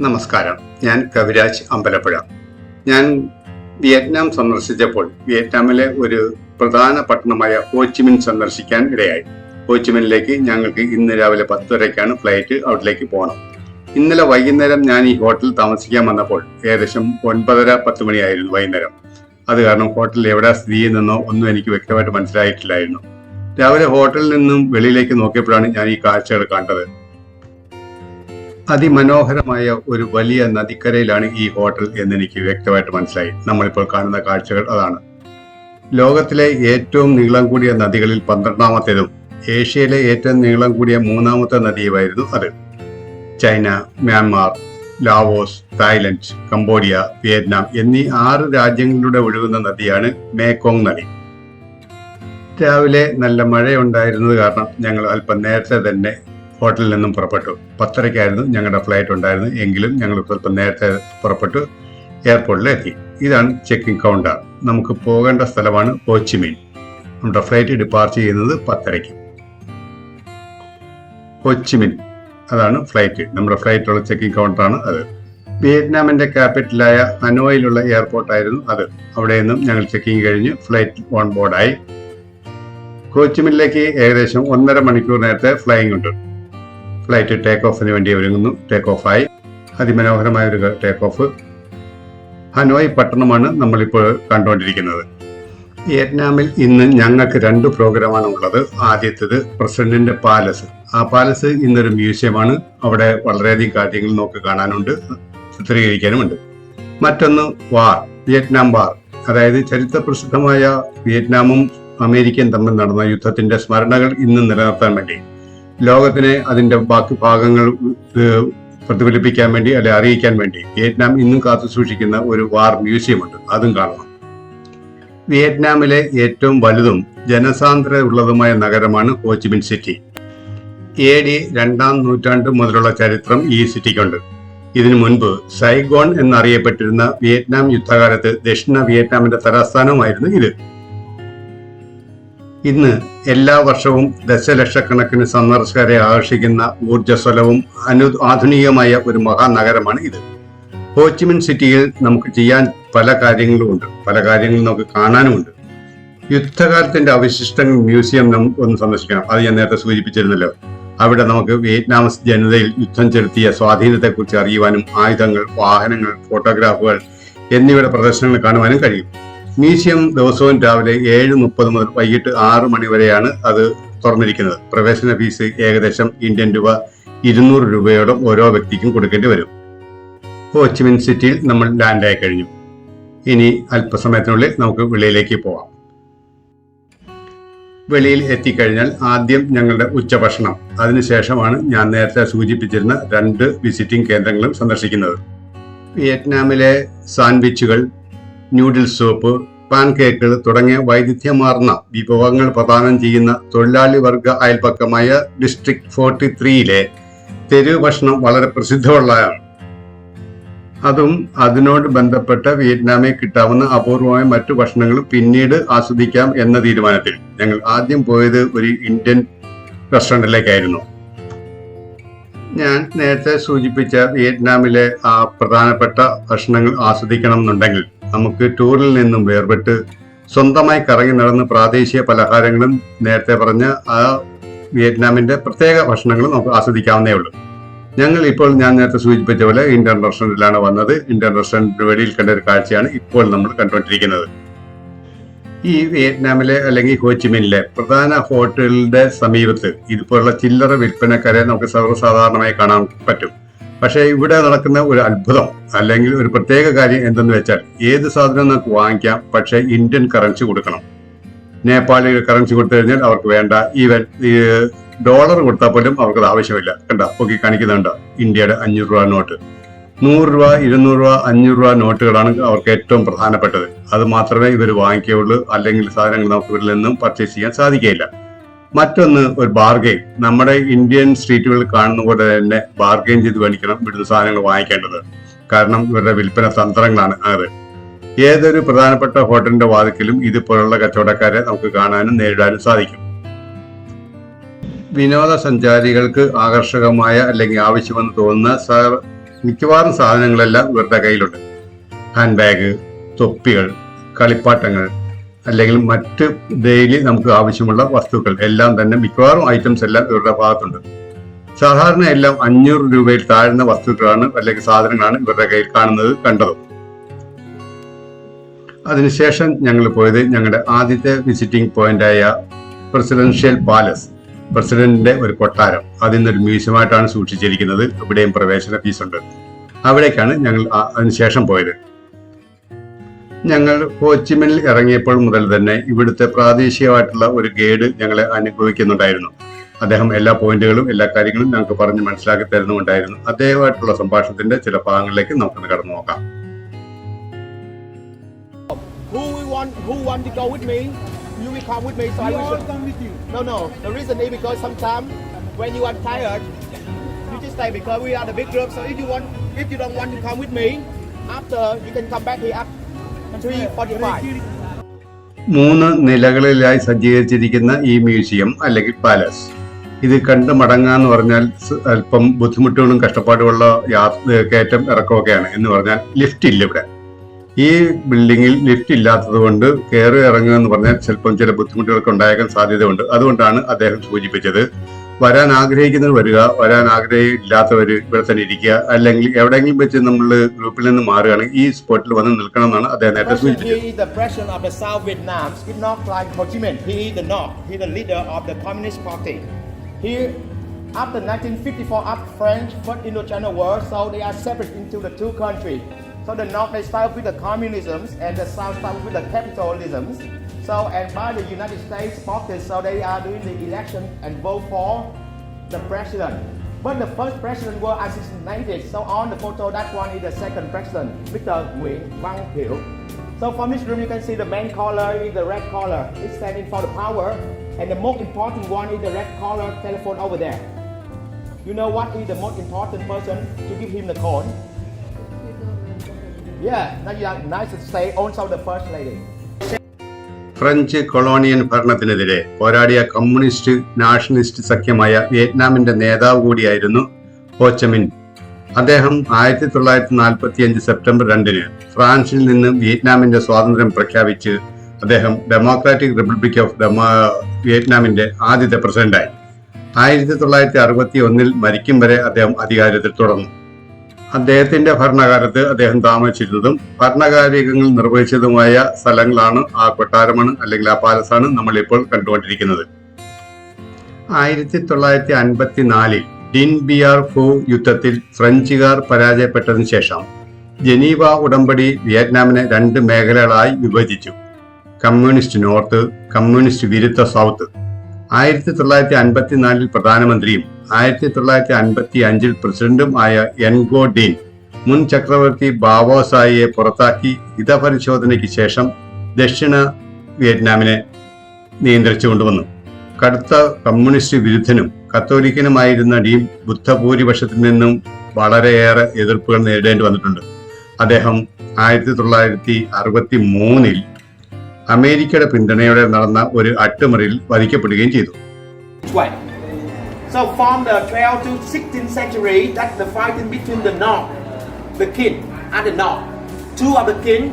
നമസ്കാരം. ഞാൻ കവിരാജ് അമ്പലപ്പുഴ. ഞാൻ വിയറ്റ്നാം സന്ദർശിച്ചപ്പോൾ വിയറ്റ്നാമിലെ ഒരു പ്രധാന പട്ടണമായ ഹോച്ചിമിൻ സന്ദർശിക്കാൻ ഇടയായി. ഹോച്ചിമിനിലേക്ക് ഞങ്ങൾക്ക് ഇന്ന് രാവിലെ പത്തരയ്ക്കാണ് ഫ്ലൈറ്റ് അവിടേക്ക് പോകണം ഇന്നലെ വൈകുന്നേരം ഞാൻ ഈ ഹോട്ടലിൽ താമസിക്കാൻ വന്നപ്പോൾ ഏകദേശം ഒൻപതര പത്ത് മണിയായിരുന്നു വൈകുന്നേരം. അത് കാരണം ഹോട്ടലിൽ എവിടെ സ്ഥിതി ചെയ്യുന്നെന്നോ ഒന്നും എനിക്ക് വ്യക്തമായിട്ട് മനസ്സിലായിട്ടില്ലായിരുന്നു. രാവിലെ ഹോട്ടലിൽ നിന്നും വെളിയിലേക്ക് നോക്കിയപ്പോഴാണ് ഞാൻ ഈ കാഴ്ചകൾ കണ്ടത്. അതിമനോഹരമായ ഒരു വലിയ നദിക്കരയിലാണ് ഈ ഹോട്ടൽ എന്ന് എനിക്ക് വ്യക്തമായിട്ട് മനസ്സിലായി. നമ്മളിപ്പോൾ കാണുന്ന കാഴ്ചകൾ അതാണ്. ലോകത്തിലെ ഏറ്റവും നീളം കൂടിയ നദികളിൽ പന്ത്രണ്ടാമത്തേതും ഏഷ്യയിലെ ഏറ്റവും നീളം കൂടിയ മൂന്നാമത്തെ നദിയുമായിരുന്നു അത്. China Myanmar Laos Thailand Cambodia Vietnam എന്നീ ആറ് രാജ്യങ്ങളിലൂടെ ഒഴുകുന്ന നദിയാണ് മേക്കോങ് നദി. രാവിലെ നല്ല മഴയുണ്ടായിരുന്നത് കാരണം ഞങ്ങൾ അല്പം നേരത്തെ തന്നെ ഹോട്ടലിൽ നിന്നും പുറപ്പെട്ടു. പത്തരയ്ക്കായിരുന്നു ഞങ്ങളുടെ ഫ്ലൈറ്റ് ഉണ്ടായിരുന്നു എങ്കിലും ഞങ്ങൾ സ്വല്പം നേരത്തെ പുറപ്പെട്ടു. എയർപോർട്ടിൽ എത്തി ഇതാണ് ചെക്കിംഗ് കൗണ്ടർ. നമുക്ക് പോകേണ്ട സ്ഥലമാണ് ഹോച്ചിമീൻ. നമ്മുടെ ഫ്ലൈറ്റ് ഡിപ്പാർച്ച് ചെയ്യുന്നത് പത്തരയ്ക്ക്. ഹോച്ചിമിൻ. അതാണ് ഫ്ലൈറ്റ്. നമ്മുടെ ഫ്ലൈറ്റുള്ള ചെക്കിംഗ് കൗണ്ടറാണ് അത്. വിയറ്റ്നാമിന്റെ ക്യാപിറ്റലായ ഹനോയിലുള്ള എയർപോർട്ടായിരുന്നു അത്. അവിടെ നിന്നും ഞങ്ങൾ ചെക്കിംഗ് കഴിഞ്ഞ് ഫ്ലൈറ്റ് ഓൺ ബോർഡായി. കോച്ചിമിനിലേക്ക് ഏകദേശം ഒന്നര മണിക്കൂർ നേരത്തെ ഫ്ലൈയിങ് ഉണ്ട് ഫ്ലൈറ്റ് ടേക്ക് ഓഫിന് വേണ്ടി ഒരുങ്ങുന്നു. ടേക്ക് ഓഫായി അതിമനോഹരമായ ഒരു ടേക്ക് ഓഫ് ഹനോയ് പട്ടണമാണ് നമ്മളിപ്പോൾ കണ്ടുകൊണ്ടിരിക്കുന്നത്. വിയറ്റ്നാമിൽ ഇന്ന് ഞങ്ങൾക്ക് രണ്ട് പ്രോഗ്രാമാണ് ഉള്ളത്. ആദ്യത്തേത് പ്രസിഡന്റിന്റെ പാലസ്. ആ പാലസ് ഇന്നൊരു മ്യൂസിയമാണ്. അവിടെ വളരെയധികം കാര്യങ്ങൾ നമുക്ക് കാണാനുണ്ട്. ചിത്രീകരിക്കാനുമുണ്ട്. മറ്റൊന്ന് വാർ വിയറ്റ്നാം വാർ. അതായത് ചരിത്ര പ്രസിദ്ധമായ വിയറ്റ്നാമും അമേരിക്കയും തമ്മിൽ നടന്ന യുദ്ധത്തിന്റെ സ്മരണകൾ ഇന്ന് നിലനിർത്താൻ വേണ്ടി. ലോകത്തിനെ അതിന്റെ ബാക്കി ഭാഗങ്ങൾ പ്രതിഫലിപ്പിക്കാൻ വേണ്ടി അല്ലെ അറിയിക്കാൻ വേണ്ടി വിയറ്റ്നാം ഇന്നും കാത്തു സൂക്ഷിക്കുന്ന ഒരു വാർ മ്യൂസിയം ഉണ്ട് അതും കാണണം. വിയറ്റ്നാമിലെ ഏറ്റവും വലുതും ജനസാന്ദ്രതയുള്ളതുമായ നഗരമാണ് ഹോച്ചിമിൻ സിറ്റി. എ ഡി രണ്ടാം നൂറ്റാണ്ട് മുതലുള്ള ചരിത്രം ഈ സിറ്റിക്കുണ്ട്. ഇതിനു മുൻപ് സൈഗോൺ എന്നറിയപ്പെട്ടിരുന്ന വിയറ്റ്നാം യുദ്ധകാലത്ത് ദക്ഷിണ വിയറ്റ്നാമിന്റെ തലസ്ഥാനവുമായിരുന്നു ഇത്. ഇന്ന് എല്ലാ വർഷവും ദശലക്ഷക്കണക്കിന് സന്ദർശകരെ ആകർഷിക്കുന്ന ഊർജസ്വലവും അനു ആധുനികമായ ഒരു മഹാനഗരമാണ് ഇത്. ഹോച്ചിമിൻ സിറ്റിയിൽ നമുക്ക് ചെയ്യാൻ പല കാര്യങ്ങളും ഉണ്ട് പല കാര്യങ്ങളും നമുക്ക് കാണാനുമുണ്ട്. യുദ്ധകാലത്തിന്റെ അവശിഷ്ടങ്ങൾ മ്യൂസിയം ഒന്ന് സന്ദർശിക്കണം. അത് ഞാൻ നേരത്തെ സൂചിപ്പിച്ചിരുന്നല്ലോ. അവിടെ നമുക്ക് വിയറ്റ്നാം ജനതയിൽ യുദ്ധം ചെലുത്തിയ സ്വാധീനത്തെക്കുറിച്ച് അറിയുവാനും ആയുധങ്ങൾ വാഹനങ്ങൾ ഫോട്ടോഗ്രാഫുകൾ എന്നിവയുടെ പ്രദർശനങ്ങൾ കാണുവാനും കഴിയും. മ്യൂസിയം ദിവസവും രാവിലെ ഏഴ് മുപ്പത് മുതൽ വൈകിട്ട് ആറ് മണി വരെയാണ് അത് തുറന്നിരിക്കുന്നത്. പ്രവേശന ഫീസ് ഏകദേശം ഇന്ത്യൻ രൂപ ഇരുന്നൂറ് രൂപയോളം ഓരോ വ്യക്തിക്കും കൊടുക്കേണ്ടി വരും. ഹോച്ചിമിൻ സിറ്റിയിൽ നമ്മൾ ലാൻഡായി കഴിഞ്ഞു. ഇനി അല്പസമയത്തിനുള്ളിൽ നമുക്ക് വെളിയിലേക്ക് പോവാം. വെളിയിൽ എത്തിക്കഴിഞ്ഞാൽ ആദ്യം ഞങ്ങളുടെ ഉച്ചഭക്ഷണം. അതിനുശേഷമാണ് ഞാൻ നേരത്തെ സൂചിപ്പിച്ചിരുന്ന രണ്ട് വിസിറ്റിംഗ് കേന്ദ്രങ്ങളും സന്ദർശിക്കുന്നത്. വിയറ്റ്നാമിലെ സാൻഡ്വിച്ചുകൾ നൂഡിൽസ് സോപ്പ് പാൻകേക്കുകൾ തുടങ്ങിയ വൈവിധ്യമാർന്ന വിഭവങ്ങൾ പ്രദാനം ചെയ്യുന്ന തൊഴിലാളി വർഗ അയൽപക്കമായ ഡിസ്ട്രിക്ട് ഫോർട്ടി ത്രീയിലെ തെരുവ് ഭക്ഷണം വളരെ പ്രസിദ്ധമുള്ളതാണ്. അതും അതിനോട് ബന്ധപ്പെട്ട വിയറ്റ്നാമിൽ കിട്ടാവുന്ന അപൂർവമായ മറ്റു ഭക്ഷണങ്ങളും പിന്നീട് ആസ്വദിക്കാം എന്ന തീരുമാനത്തിൽ ഞങ്ങൾ ആദ്യം പോയത് ഒരു ഇന്ത്യൻ റെസ്റ്റോറന്റിലേക്കായിരുന്നു ഞാൻ നേരത്തെ സൂചിപ്പിച്ച വിയറ്റ്നാമിലെ ആ പ്രധാനപ്പെട്ട ഭക്ഷണങ്ങൾ ആസ്വദിക്കണം എന്നുണ്ടെങ്കിൽ നമുക്ക് ടൂറിൽ നിന്നും വേർപെട്ട് സ്വന്തമായി കറങ്ങി നടന്ന് പ്രാദേശിക പലഹാരങ്ങളും നേരത്തെ പറഞ്ഞ ആ വിയറ്റ്നാമിന്റെ പ്രത്യേക ഭക്ഷണങ്ങളും നമുക്ക് ആസ്വദിക്കാവുന്നേ ഉള്ളൂ. ഞങ്ങൾ ഇപ്പോൾ ഞാൻ നേരത്തെ സൂചിപ്പിച്ച പോലെ ഇന്ത്യൻ റെസ്റ്റോറന്റിലാണ് വന്നത്. ഇന്ത്യൻ റെസ്റ്റോറന്റിന് വെളിയിൽ കണ്ട ഒരു കാഴ്ചയാണ് ഇപ്പോൾ നമ്മൾ കണ്ടുകൊണ്ടിരിക്കുന്നത്. ഈ വിയറ്റ്നാമിലെ അല്ലെങ്കിൽ ഹോച്ചിമിനിലെ പ്രധാന ഹോട്ടലുകളുടെ സമീപത്ത് ഇതുപോലുള്ള ചില്ലറ വിൽപ്പനക്കാരെ നമുക്ക് സർവസാധാരണമായി കാണാൻ പറ്റും. പക്ഷേ ഇവിടെ നടക്കുന്ന ഒരു അത്ഭുതം അല്ലെങ്കിൽ ഒരു പ്രത്യേക കാര്യം എന്തെന്ന് വെച്ചാൽ ഏത് സാധനം നമുക്ക് വാങ്ങിക്കാം പക്ഷേ ഇന്ത്യൻ കറൻസി കൊടുക്കണം. നേപ്പാളി കറൻസി കൊടുത്തു കഴിഞ്ഞാൽ അവർക്ക് വേണ്ട. ഈവൻ ഈ ഡോളർ കൊടുത്താൽ പോലും അവർക്കത് ആവശ്യമില്ല. കണ്ട? പൊക്കി കാണിക്കുന്നുണ്ട്? ഇന്ത്യയുടെ അഞ്ഞൂറ് രൂപ നോട്ട്. നൂറ് രൂപ ഇരുന്നൂറ് രൂപ അഞ്ഞൂറ് രൂപ നോട്ടുകളാണ് അവർക്ക് ഏറ്റവും പ്രധാനപ്പെട്ടത്. അത് മാത്രമേ ഇവർ വാങ്ങിക്കുകയുള്ളൂ അല്ലെങ്കിൽ സാധനങ്ങൾ നമുക്ക് ഇവരിൽ നിന്നും പർച്ചേസ് ചെയ്യാൻ സാധിക്കുകയില്ല. മറ്റൊന്ന് ഒരു ബാർഗെയിൻ നമ്മുടെ ഇന്ത്യൻ സ്ട്രീറ്റുകളിൽ കാണുന്ന പോലെ തന്നെ ബാർഗെയിൻ ചെയ്ത് മേടിക്കണം ഇവിടുന്ന് സാധനങ്ങൾ വാങ്ങിക്കേണ്ടത്. കാരണം ഇവരുടെ വിൽപ്പന തന്ത്രങ്ങളാണ് അത്. ഏതൊരു പ്രധാനപ്പെട്ട ഹോട്ടലിന്റെ വാതിക്കലും ഇതുപോലുള്ള കച്ചവടക്കാരെ നമുക്ക് കാണാനും നേരിടാനും സാധിക്കും. വിനോദസഞ്ചാരികൾക്ക് ആകർഷകമായ അല്ലെങ്കിൽ ആവശ്യമെന്ന് തോന്നുന്ന മിക്കവാറും സാധനങ്ങളെല്ലാം ഇവരുടെ കയ്യിലുണ്ട്. ഹാൻഡ് ബാഗ് തൊപ്പികൾ കളിപ്പാട്ടങ്ങൾ അല്ലെങ്കിൽ മറ്റ് ഡെയിലി നമുക്ക് ആവശ്യമുള്ള വസ്തുക്കൾ എല്ലാം തന്നെ മിക്കവാറും ഐറ്റംസ് എല്ലാം ഇവരുടെ ഭാഗത്തുണ്ട്. സാധാരണ എല്ലാം അഞ്ഞൂറ് രൂപയിൽ താഴ്ന്ന വസ്തുക്കളാണ് അല്ലെങ്കിൽ സാധനങ്ങളാണ് ഇവരുടെ കയ്യിൽ കാണുന്നത് കണ്ടത്. അതിനുശേഷം ഞങ്ങൾ പോയത് ഞങ്ങളുടെ ആദ്യത്തെ വിസിറ്റിംഗ് പോയിന്റായ പ്രസിഡൻഷ്യൽ പാലസ് പ്രസിഡന്റിന്റെ ഒരു കൊട്ടാരം. അതിൽ നിന്നൊരു മ്യൂസിയമായിട്ടാണ് സൂക്ഷിച്ചിരിക്കുന്നത്. ഇവിടെയും പ്രവേശന ഫീസുണ്ട് അവിടേക്കാണ് ഞങ്ങൾ അതിനുശേഷം പോയത്. ഞങ്ങൾ ഹോച്ചിമിനിൽ ഇറങ്ങിയപ്പോൾ മുതൽ തന്നെ ഇവിടുത്തെ പ്രാദേശികമായിട്ടുള്ള ഒരു ഗൈഡ് ഞങ്ങളെ അനുഭവിക്കുന്നുണ്ടായിരുന്നു അദ്ദേഹം എല്ലാ പോയിന്റുകളും എല്ലാ കാര്യങ്ങളും ഞങ്ങൾക്ക് പറഞ്ഞ് മനസ്സിലാക്കി തരുന്നുണ്ടായിരുന്നു അദ്ദേഹമായിട്ടുള്ള സംഭാഷണത്തിന്റെ ചില ഭാഗങ്ങളിലേക്ക് നമുക്കൊന്ന് കടന്നു നോക്കാം Who we want? Who want to go with me? You will come with me. So I will. all come with you. No, no. The reason is because sometimes when you are tired, you just stay because we are the big group. So if you want, if you don't want to come with me, after you can come back here forty-five. മൂന്ന് നിലകളിലായി സജ്ജീകരിച്ചിരിക്കുന്ന ഈ museum അല്ലെങ്കിൽ palace. ഇത് കണ്ട് മടങ്ങാന്ന് പറഞ്ഞാൽ അല്പം ബുദ്ധിമുട്ടുകളും കഷ്ടപ്പാടുകളുള്ള യാത്ര കയറ്റം ഇറക്കമൊക്കെയാണ് എന്ന് പറഞ്ഞാൽ ലിഫ്റ്റ് ഇല്ല ഇവിടെ. ഈ ബിൽഡിങ്ങിൽ ലിഫ്റ്റ് ഇല്ലാത്തത് കൊണ്ട് കയറി ഇറങ്ങുക എന്ന് പറഞ്ഞാൽ ചിലപ്പം ചില ബുദ്ധിമുട്ടുകളൊക്കെ ഉണ്ടായേക്കാൻ സാധ്യതയുണ്ട്. അതുകൊണ്ടാണ് അദ്ദേഹം സൂചിപ്പിച്ചത്. വരാൻ ആഗ്രഹിക്കുന്നവർ വരിക വരാൻ ആഗ്രഹമില്ലാത്തവർ ഇവിടെ തന്നെ ഇരിക്കുക അല്ലെങ്കിൽ എവിടെയെങ്കിലും വെച്ച് നമ്മൾ ഗ്രൂപ്പിൽ നിന്ന് മാറുകയാണെങ്കിൽ ഈ സ്പോട്ടിൽ വന്ന് നിൽക്കണം എന്നാണ് അദ്ദേഹം നേരത്തെ സൂചിപ്പിച്ചത് after 1954, after French first Indochina War, so they are separate into the two countries. So the North they start with the communisms and the South start with the capitalisms. So and by the United States pocket, so they are doing the election and vote for the president. But the first president was assassinated. So on the photo, that one is the second president, Mr. Nguyen Van Thieu. So from this room, you can see the main color is the red color. It's standing for the power. And the most important one is the red color telephone over there. You know what is the most important person to give him the call? Yeah, now you are nice to say also the first lady. French colonial ഭരണത്തിനെതിരെ പോരാടിയ communist nationalist സഖ്യമായ വിയറ്റ്നാമിന്റെ നേതാവ് കൂടിയായിരുന്നു ഹോച്ചമിൻ അദ്ദേഹം ആയിരത്തി തൊള്ളായിരത്തി നാൽപ്പത്തി അഞ്ച് September രണ്ടിന് ഫ്രാൻസിൽ നിന്ന് വിയറ്റ്നാമിന്റെ സ്വാതന്ത്ര്യം പ്രഖ്യാപിച്ച് അദ്ദേഹം ഡെമോക്രാറ്റിക് റിപ്പബ്ലിക് ഓഫ് വിയറ്റ്നാമിന്റെ ആദ്യത്തെ പ്രസിഡന്റായി. ആയിരത്തി തൊള്ളായിരത്തി അറുപത്തി ഒന്നിൽ മരിക്കും വരെ അദ്ദേഹം അധികാരത്തിൽ തുടർന്നു. അദ്ദേഹത്തിന്റെ ഭരണകാലത്ത് അദ്ദേഹം താമസിച്ചിരുന്നതും ഭരണകാര്യങ്ങൾ നിർവഹിച്ചതുമായ സ്ഥലങ്ങളാണ് ആ കൊട്ടാരമാണ് അല്ലെങ്കിൽ ആ പാലസാണ് നമ്മൾ ഇപ്പോൾ കണ്ടുകൊണ്ടിരിക്കുന്നത്. ആയിരത്തി തൊള്ളായിരത്തി അൻപത്തി നാലിൽ ഡിൻ ബിയാർ ഫോ യുദ്ധത്തിൽ ഫ്രഞ്ചുകാർ പരാജയപ്പെട്ടതിനു ശേഷം ജനീവ ഉടമ്പടി വിയറ്റ്നാമിനെ രണ്ട് മേഖലകളായി വിഭജിച്ചു. കമ്മ്യൂണിസ്റ്റ് നോർത്ത് കമ്മ്യൂണിസ്റ്റ് വിരുദ്ധ സൗത്ത്. ആയിരത്തി തൊള്ളായിരത്തി അൻപത്തിനാലിൽ പ്രധാനമന്ത്രിയും ആയിരത്തി തൊള്ളായിരത്തി അൻപത്തി അഞ്ചിൽ പ്രസിഡന്റും ആയ എൻഗോ ഡീൻ മുൻ ചക്രവർത്തി ബാവോസായിയെ പുറത്താക്കി ഹിതപരിശോധനയ്ക്ക് ശേഷം ദക്ഷിണ വിയറ്റ്നാമിനെ നിയന്ത്രിച്ചു കൊണ്ടുവന്നു കടുത്ത കമ്മ്യൂണിസ്റ്റ് വിരുദ്ധനും കത്തോലിക്കനുമായിരുന്ന ഡീൻ ബുദ്ധഭൂരിപക്ഷത്തിൽ നിന്നും വളരെയേറെ എതിർപ്പുകൾ നേരിടേണ്ടി വന്നിട്ടുണ്ട് അദ്ദേഹം ആയിരത്തി തൊള്ളായിരത്തി അറുപത്തി മൂന്നിൽ അമേരിക്കയുടെ പിന്തുണയോടെ നടന്ന ഒരു അട്ടിമറിയിൽ വധിക്കപ്പെടുകയും ചെയ്തു. So from the 12th to 16th century, that's the fighting between the North, the king and the North. Two of the king,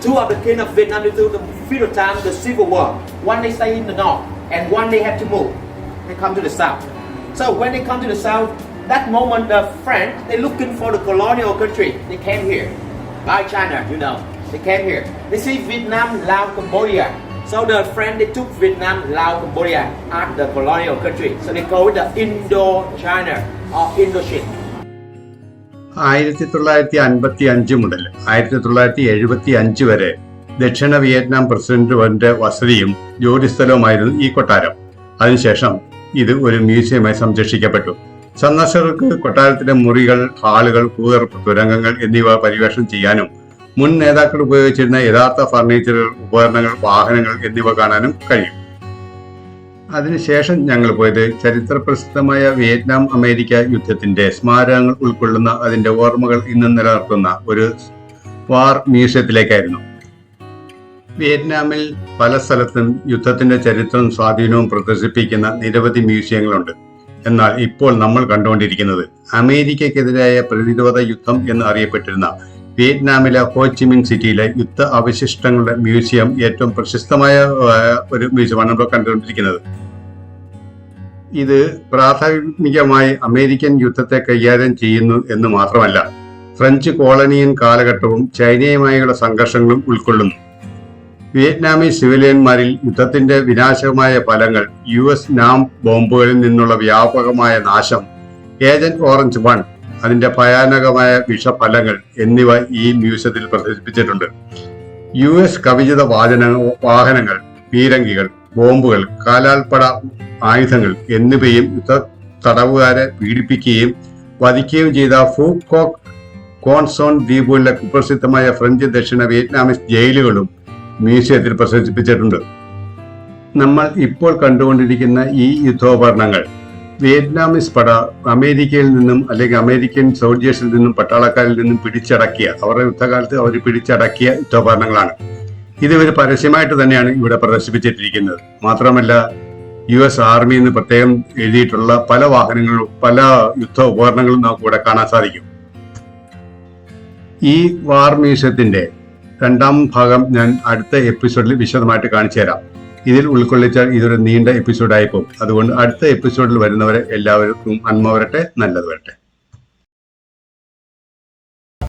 two of the king of Vietnam to the period time, the civil war. One they stay in the North, and one they have to move. They come to the South. So when they come to the South, that moment the French they looking for the colonial country. They came here by China, you know. They came here. They see Vietnam, Laos, Cambodia. So the French they took Vietnam, Laos, Cambodia as the colonial country. So they call it the Indochina or Indochina. ആയിരത്തി തൊള്ളായിരത്തി അൻപത്തി അഞ്ച് മുതൽ ആയിരത്തി തൊള്ളായിരത്തി എഴുപത്തി അഞ്ച് വരെ ദക്ഷിണ വിയറ്റ്നാം പ്രസിഡന്റ് വസതിയും ജോലിസ്ഥലവുമായിരുന്നു ഈ കൊട്ടാരം അതിനുശേഷം ഇത് ഒരു മ്യൂസിയമായി സംരക്ഷിക്കപ്പെട്ടു സന്ദർശകർക്ക് കൊട്ടാരത്തിലെ മുറികൾ ഹാളുകൾ കൂതർപ്പ് തുരങ്കങ്ങൾ എന്നിവ പരിവേഷണം ചെയ്യാനും മുൻ നേതാക്കൾ ഉപയോഗിച്ചിരുന്ന യഥാർത്ഥ ഫർണിച്ചറുകൾ ഉപകരണങ്ങൾ വാഹനങ്ങൾ എന്നിവ കാണാനും കഴിയും. അതിനുശേഷം ഞങ്ങൾ പോയത് ചരിത്രപ്രസിദ്ധമായ വിയറ്റ്നാം അമേരിക്ക യുദ്ധത്തിന്റെ സ്മാരകങ്ങൾ ഉൾക്കൊള്ളുന്ന അതിന്റെ ഓർമ്മകൾ ഇന്നും നിലനിർത്തുന്ന ഒരു വാർ മ്യൂസിയത്തിലേക്കായിരുന്നു. വിയറ്റ്നാമിൽ പല സ്ഥലത്തും യുദ്ധത്തിന്റെ ചരിത്രവും സ്വാധീനവും പ്രദർശിപ്പിക്കുന്ന നിരവധി മ്യൂസിയങ്ങളുണ്ട്. എന്നാൽ ഇപ്പോൾ നമ്മൾ കണ്ടുകൊണ്ടിരിക്കുന്നത് അമേരിക്കക്കെതിരായ പ്രതിരോധ യുദ്ധം എന്ന് അറിയപ്പെട്ടിരുന്ന വിയറ്റ്നാമിലെ ഹോച്ചിമിൻ സിറ്റിയിലെ യുദ്ധ അവശിഷ്ടങ്ങളുടെ മ്യൂസിയം ഏറ്റവും പ്രശസ്തമായ ഒരു മ്യൂസിയമാണ് നമ്മൾ കണ്ടുകൊണ്ടിരിക്കുന്നത്. ഇത് പ്രാഥമികമായി അമേരിക്കൻ യുദ്ധത്തെ കൈകാര്യം ചെയ്യുന്നു എന്ന് മാത്രമല്ല ഫ്രഞ്ച് കോളനിയൻ കാലഘട്ടവും ചൈനയുമായുള്ള സംഘർഷങ്ങളും ഉൾക്കൊള്ളുന്നു. വിയറ്റ്നാമീസ് സിവിലിയന്മാരിൽ യുദ്ധത്തിന്റെ വിനാശകമായ ഫലങ്ങൾ യു എസ് നാം ബോംബുകളിൽ നിന്നുള്ള വ്യാപകമായ നാശം ഏജന്റ് ഓറഞ്ച് വൺ അതിന്റെ ഭയാനകമായ വിഷഫലങ്ങൾ എന്നിവ ഈ മ്യൂസിയത്തിൽ പ്രദർശിപ്പിച്ചിട്ടുണ്ട്. യു എസ് കവിചിത വാചന വാഹനങ്ങൾ പീരങ്കികൾ ബോംബുകൾ കാലാൽപ്പട ആയുധങ്ങൾ എന്നിവയും യുദ്ധ തടവുകാരെ പീഡിപ്പിക്കുകയും വധിക്കുകയും ചെയ്ത ഫൂക്കോക്ക് കോൺസോൺ ദ്വീപുകളിലെ കുപ്രസിദ്ധമായ ഫ്രഞ്ച് ദക്ഷിണ വിയറ്റ്നാമിസ് ജയിലുകളും മ്യൂസിയത്തിൽ പ്രദർശിപ്പിച്ചിട്ടുണ്ട്. നമ്മൾ ഇപ്പോൾ കണ്ടുകൊണ്ടിരിക്കുന്ന ഈ യുദ്ധോപകരണങ്ങൾ വിയറ്റ്നാമിസ് പട അമേരിക്കയിൽ നിന്നും അല്ലെങ്കിൽ അമേരിക്കൻ സോൾജേഴ്സിൽ നിന്നും പട്ടാളക്കാരിൽ നിന്നും പിടിച്ചടക്കിയ അവരുടെ യുദ്ധകാലത്ത് അവർ പിടിച്ചടക്കിയ യുദ്ധോപകരണങ്ങളാണ്. ഇത് ഇവർ പരസ്യമായിട്ട് തന്നെയാണ് ഇവിടെ പ്രദർശിപ്പിച്ചിട്ടിരിക്കുന്നത്. മാത്രമല്ല യു എസ് ആർമി എന്ന് പ്രത്യേകം എഴുതിയിട്ടുള്ള പല വാഹനങ്ങളും പല യുദ്ധ ഉപകരണങ്ങളും നമുക്ക് ഇവിടെ കാണാൻ സാധിക്കും. ഈ വാർ മ്യൂസിയത്തിന്റെ രണ്ടാം ഭാഗം ഞാൻ അടുത്ത എപ്പിസോഡിൽ വിശദമായിട്ട് കാണിച്ചു തരാം. ഇതിൽ ഉൾക്കൊള്ളിച്ചാൽ ഇതൊരു നീണ്ട എപ്പിസോഡായി പോകും. അതുകൊണ്ട് അടുത്ത എപ്പിസോഡിൽ വരുന്നവരെ എല്ലാവർക്കും അന്മ വരട്ടെ നല്ലത് വരട്ടെ.